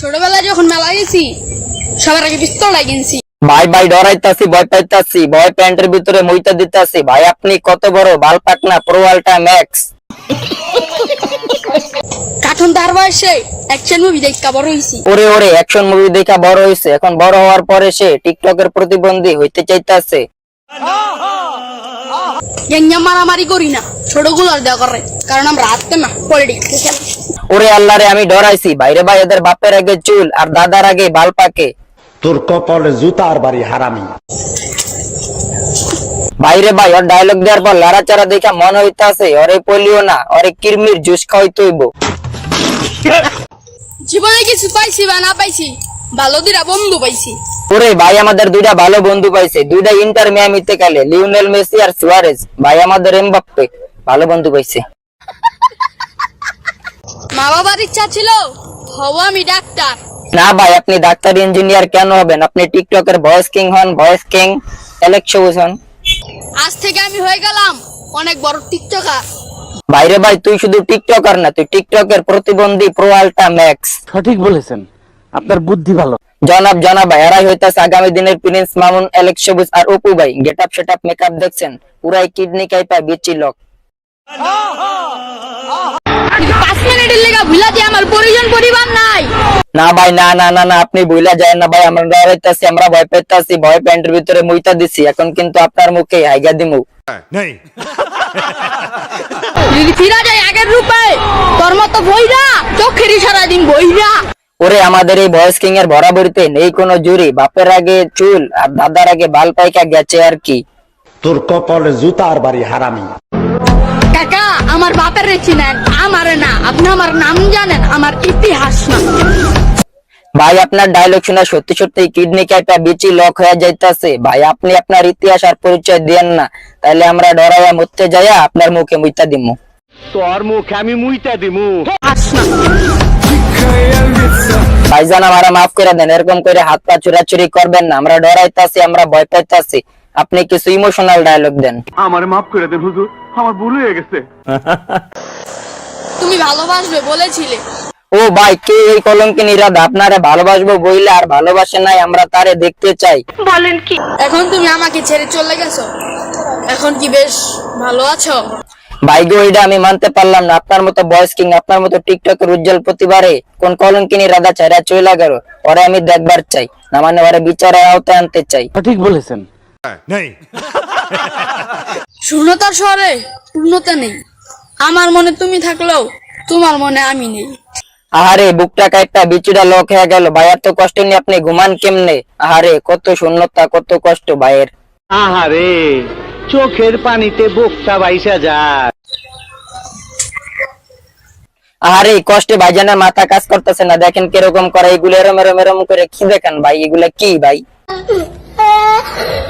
ছোটবেলায় যখন মেলা গেছি সবার আগে পিস্তল ভাই ভাই ডরাইতাছি ভয় পাইতাছি ভয় প্যান্টের ভিতরে মইতা দিতাছি। ভাই আপনি কত বড়? বাল পাকনা প্রো আলটা ম্যাক্স কার্টুন তার বয়সে অ্যাকশন মুভি দেখা বড় হয়েছি ওরে ওরে অ্যাকশন মুভি দেখা বড় হইছে। এখন বড় হওয়ার পরে সে টিকটকের প্রতিবন্ধী হইতে চাইতাছে। গ্যাঞ্জাম মারামারি করি না ছোটগুলোর দেওয়া করে। কারণ আমরা হাতে না পলিটিক্স ওরে আল্লাহ রে আমি ডরাইছি। বাইরে ভাই এদের বাপের আগে চুল আর দাদার আগে বাল পাকে। তোর কপালে জুতার বাড়ি হারামি। বাইরে ভাই ওর ডায়লগ দেওয়ার পর লাড়াচাড়া দেখা মন হইতাছে ওরে পলিও না ওরে কিরমির জুস খাওয়াইতে হইব। জীবনে কিছু পাইছি বা না পাইছি ভালো দিরা বন্ধু পাইছি। ওরে ভাই আমাদের দুইটা ভালো বন্ধু পাইছে। দুইটা ইন্টার মিয়ামিতে কালে লিওনেল মেসি আর সুয়ারেজ। ভাই আমাদের এমবাপ্পে ভালো বন্ধু পাইছে। মা বাবার ইচ্ছা ছিল? হব আমি ডাক্তার। না ভাই আপনি ডাক্তার ইঞ্জিনিয়ার কেন হবেন? আপনি টিকটকের ভয়েস কিং হন ভয়েস কিং। অ্যালেক্স সবুজ হন। আজ থেকে আমি হয়ে গেলাম। অনেক বড় টিকটকার। বাইরে ভাই তুই শুধু টিকটকার না তুই টিকটকের প্রতিবন্ধী প্রো আলটা ম্যাক্স সঠিক বলেছেন। আপনার বুদ্ধি ভালো। জনাব জনাব ভাই এরাই হইতাছে আগামী দিনের প্রিন্স মামুন অ্যালেক্স সবুজ আর অপু ভাই। Get up set up makeup দেখছেন। পুরাই কিডনি কাইপা বিচি লোক। পাঁচ লেগা ভুলা দিয়ে আমার পরিজন পরিবার নাই। না ভাই না না না না আপনি ভুলা যায় না ভাই আমরা ডরাইতাছি আমরা ভয় পেতাছি ভয় প্যান্টের ভিতরে মুইতা দিছি এখন কিন্তু আপনার মুখে হাইগা দিমু। नहीं যদি ফিরা যায় আগের রূপে তোর মতো বইরা চোখের ইশারা দিন বইরা। ওরে আমাদের এই ভয়েস কিং এর বরাবরিতে নেই কোনো জুরি বাপের আগে চুল আর দাদার আগে বাল পাইকা গেছে আর কি। তোর কপালে জুতার বাড়ি হারামি। আমার বাপের রেখি নেন আমার না। আপনি আমার নাম জানেন আমার ইতিহাস না। ভাই আপনার ডায়লগ শুনে সত্যি সত্যি কিডনি কাইপা বিচি লক হয়ে যাইতাছে। ভাই আপনি আপনার ইতিহাস আর পরিচয় দিয়েন না। তাহলে আমরা ডরাইয়া মরতে যাইয়া আপনার মুখে মুইতা দিমু। তোর মুখে আমি মুইটা দিমু। হাস না। ভাইজান আমারা মাফ করে দেন এরকম করে হাত পা চুরাচুরি করবেন না। আমরা ডরাইতাছি আমরা ভয় পাইতাছি। আপনি কিছু ইমোশনাল ডায়লগ দেন। আমার মাফ করে দেন হুজুর। আমার ভুল হয়ে গেছে। তুমি ভালোবাসবে বলেছিলে। ও ভাই কে এই কলঙ্কিনী রাধা? আপনারা ভালোবাসবো বইলে আর ভালোবাসে নাই আমরা তারে দেখতে চাই। বলেন কি? এখন তুমি আমাকে ছেড়ে চলে গেছো? এখন কি বেশ ভালো আছো? ভাই গো এটা আমি মানতে পারলাম না। আপনার মতো বয়স কিং আপনার মতো টিকটকের উজ্জ্বল প্রতিবারে কোন কলঙ্কিনী রাধা ছাড়া চইলা গেল? ওরে আমি দেখবার চাই। না মানে ওরে বিচারের আওতায় আনতে চাই। সঠিক বলেছেন। नहीं শূন্যতার শহরে পূর্ণতা নেই। আমার মনে তুমি থাকলেও তোমার মনে আমি নেই। আহারে বুকটা কাইটা বিচুটা লোক হয়ে গেল। ভাইয়ার তো কষ্ট নিয়ে আপনি ঘুমান কেমনে? আহারে কত শূন্যতা কত কষ্ট ভাইয়ের। আহারে চোখের পানিতে বুকটা বাইসা যায়। আহারে কষ্টে ভাইজানের মাথা কাজ করতেছে না। দেখেন কীরকম করে এগুলো এরম এরম এরম করে কি দেখেন ভাই। এগুলা কি ভাই?